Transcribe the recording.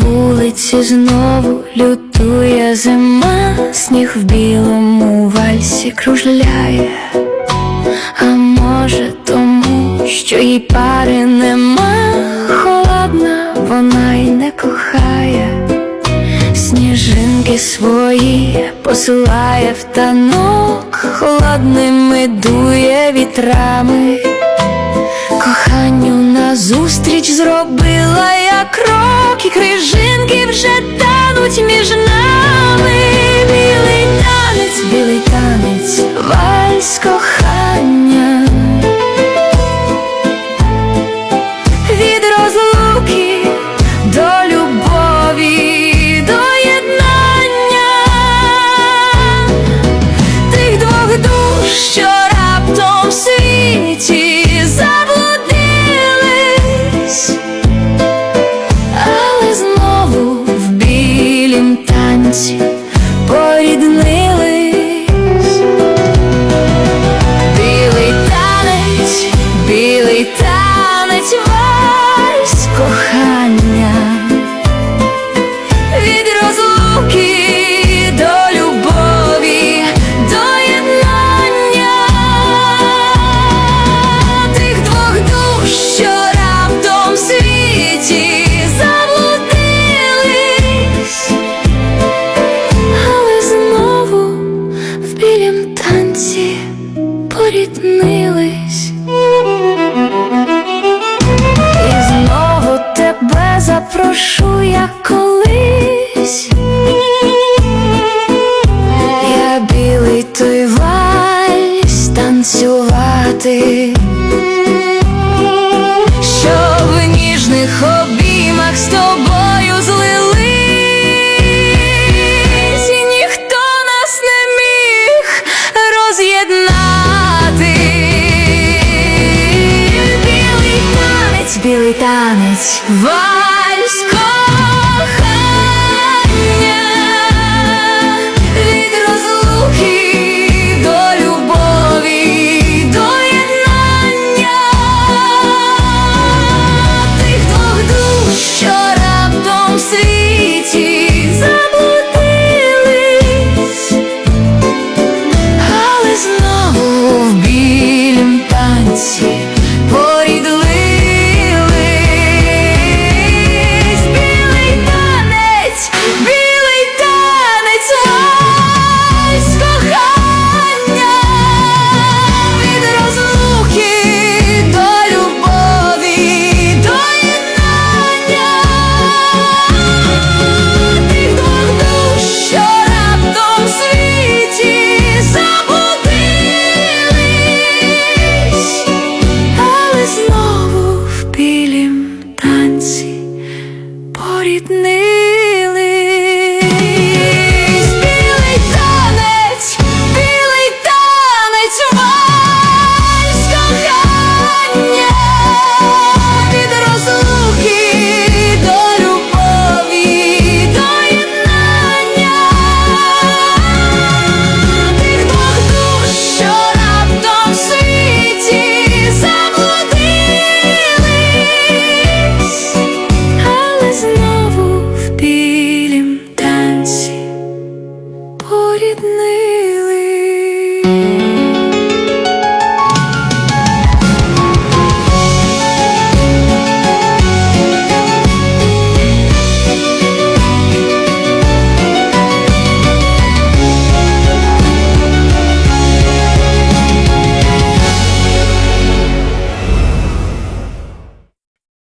вулиці знову лютує зима, сніг в білому вальсі кружляє, а може тому, що їй пари нема, холодна, вона й не кохає, сніжинки свої посилає в танок, холодними дує вітрами. Коханню назустріч зробила я крок, і крижинки вже тануть між нами. Поріднились. І знову тебе запрошу я колись. Я білий той вальс танцювати, Vai. рідний.